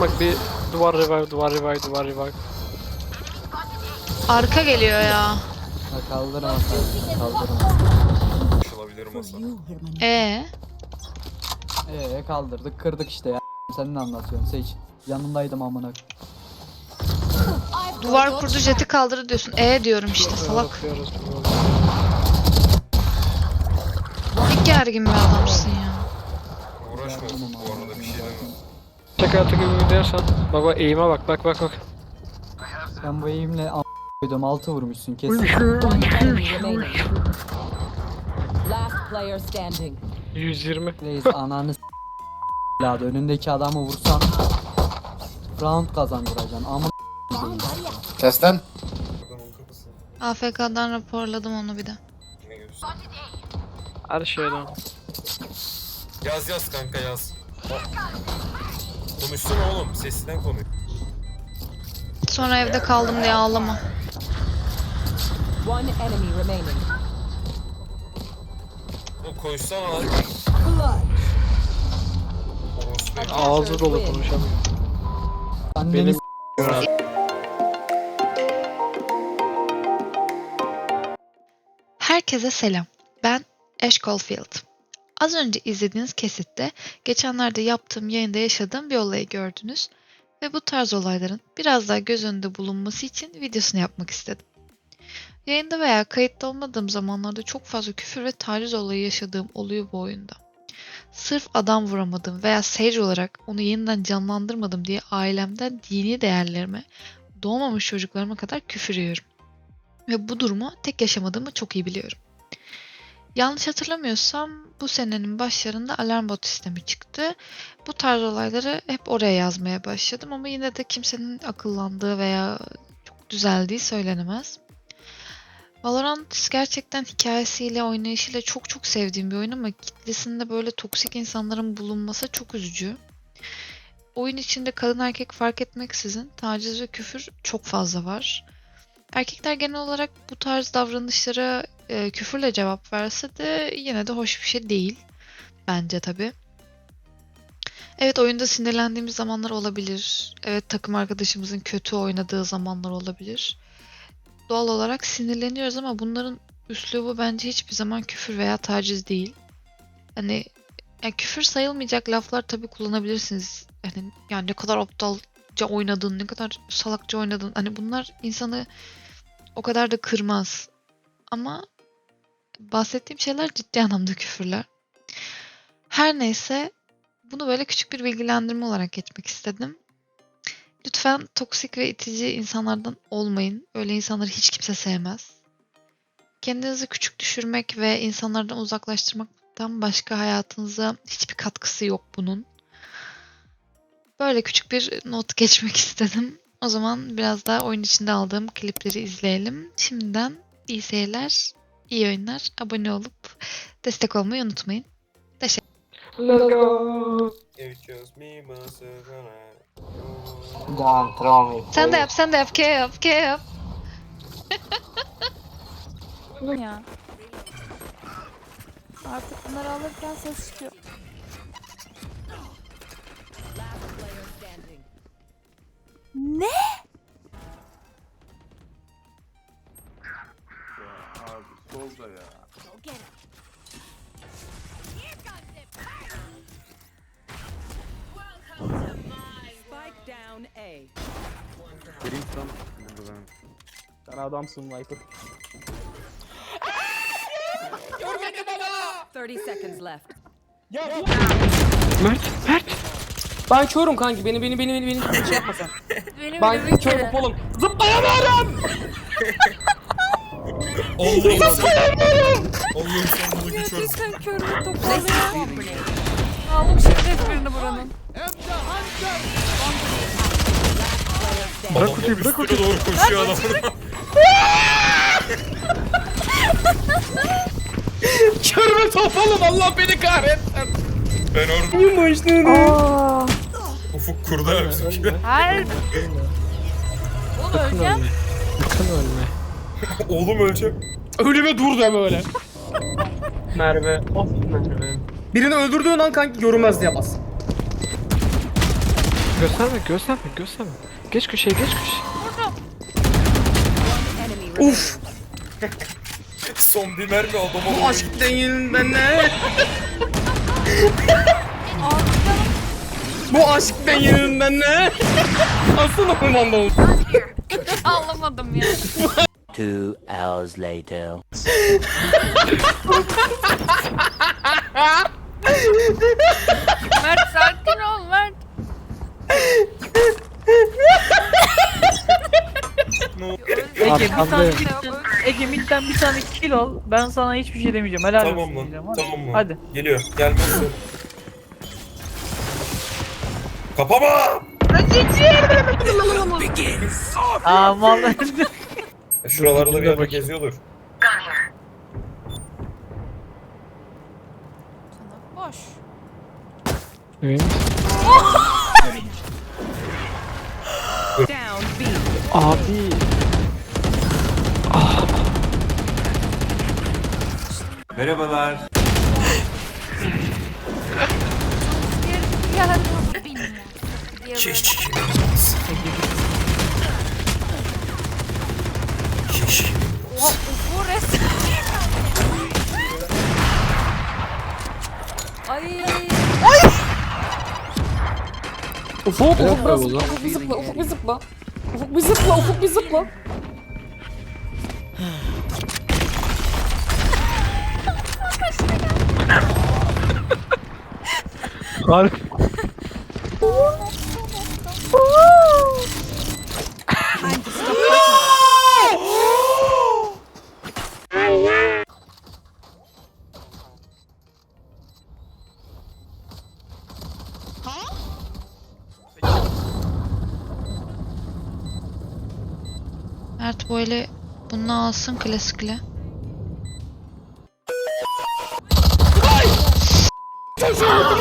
Tamam bak bir duvar revive, duvar revive, duvar revive. Arka geliyor ya. Ha, kaldırmasaydın kaldırma. Olabilir masa. Ee, Ee kaldırdık kırdık işte ya. Sen ne anlatıyorsun Seç? Yanındaydım amına. duvar kurdu jeti kaldırdı diyorsun. E diyorum işte salak. Ne gergin bir adamsın ya. Uğraşma bu arada bir şey deme. Tekrar tekrar gidersen. Bak bak eğime bak bak bak bak. Sen bu eğimle am koydum altı vurmuşsun kesin. One enemy remaining. Last player standing. 120. Reis ananı s- evladı önündeki adamı vursan round kazandıracaksın. Adamın kapısı. AFK'dan raporladım onu bir de. Her şeyden. Yaz yaz kanka yaz. Konuşsana oğlum. Sesinden konuş. Sonra evde kaldım diye ağlama. One enemy remaining. Oğlum konuşsana lan. Orospu. Ağzı dolu konuşamıyor. Anneni Benim- Herkese selam. Ben Ash Caulfield. Az önce izlediğiniz kesitte geçenlerde yaptığım yayında yaşadığım bir olayı gördünüz ve bu tarz olayların biraz daha göz önünde bulunması için videosunu yapmak istedim. Yayında veya kayıtta olmadığım zamanlarda çok fazla küfür ve taciz olayı yaşadığım oluyor bu oyunda. Sırf adam vuramadım veya seyirci olarak onu yeniden canlandırmadım diye ailemden dini değerlerime, doğmamış çocuklarıma kadar küfür yiyorum. Ve bu durumu tek yaşamadığımı çok iyi biliyorum. Yanlış hatırlamıyorsam bu senenin başlarında alarm bot sistemi çıktı. Bu tarz olayları hep oraya yazmaya başladım ama yine de kimsenin akıllandığı veya çok düzeldiği söylenemez. Valorant gerçekten hikayesiyle, oynayışıyla çok çok sevdiğim bir oyun ama kitlesinde böyle toksik insanların bulunması çok üzücü. Oyun içinde kadın erkek fark etmeksizin taciz ve küfür çok fazla var. Erkekler genel olarak bu tarz davranışlara e, küfürle cevap verse de yine de hoş bir şey değil. Bence tabi. Evet oyunda sinirlendiğimiz zamanlar olabilir. Evet takım arkadaşımızın kötü oynadığı zamanlar olabilir. Doğal olarak sinirleniyoruz ama bunların üslubu bence hiçbir zaman küfür veya taciz değil. Hani ya küfür sayılmayacak laflar tabi kullanabilirsiniz. Yani, yani ne kadar aptalca oynadın, ne kadar salakça oynadın. Hani bunlar insanı o kadar da kırmaz. Ama bahsettiğim şeyler ciddi anlamda küfürler. Her neyse bunu böyle küçük bir bilgilendirme olarak geçmek istedim. Lütfen toksik ve itici insanlardan olmayın. Öyle insanları hiç kimse sevmez. Kendinizi küçük düşürmek ve insanlardan uzaklaştırmaktan başka hayatınıza hiçbir katkısı yok bunun. Böyle küçük bir not geçmek istedim. O zaman biraz daha oyun içinde aldığım klipleri izleyelim. Şimdiden iyi seyirler, iyi oyunlar. Abone olup destek olmayı unutmayın. Me, et. Sen de yap, sen de yap, K yap, K yap. ya. Artık bunları alırken ses çıkıyor. Ne? Abi solda ya. Spike down A. Brimstone burada ben. Sen adamsın Viper. 30 seconds left. Mert, Mert. Ben körüm kanki. Beni beni beni beni beni şey yapma sen. Benim Ben körüm oğlum. Zıplayamıyorum. Allah'ım sen. Allah'ım sen bunu güç versin. Gerçekten körümü toparlıyor. Aldım şimdi hiçbirini buranın. Bırak kutuyu bırak kutuyu. doğru koşuyor adam. Körüme top oğlum. Allah beni kahretsin. Ben orada Yumuş Aa, ufuk kurdu ya bizimki. her... Oğlum öleceğim. Sakın ölme. Oğlum öleceğim. Ölüme dur da böyle. Merve. Of Merve. Birini öldürdüğün an kanki görünmez diye bas. Gösterme gösterme gösterme. Geç köşeye geç köşeye. Remaining. Son bir mermi adama Bu aşk değil bende. Bu aşk değil bende. Asıl ormanda oldu. Ağlamadım ya. Two hours later. Mert sakin ol Mert. Ege bir tane. Ege midden bir tane kill al. Ben sana hiçbir şey demeyeceğim. Helal Tamam olsun mı? diyeceğim. Hadi. Tamam mı? Hadi. Geliyor. Gelmezse. Kapama! Aman E, Şuralarda bir yerde geziyordur. Boş. Evet. Down B. Abi. Merhabalar. Ya bilmiyorum. Şiş Şiş. Oha ufu resmen. Ay. Ufuk, ufuk, koy o ufuk, zaman. ufuk bir zıpla, ufuk bir zıpla. Ufuk bir zıpla, ufuk bir zıpla. Harbi. Mert eli bunu alsın klasikle. Sıçtı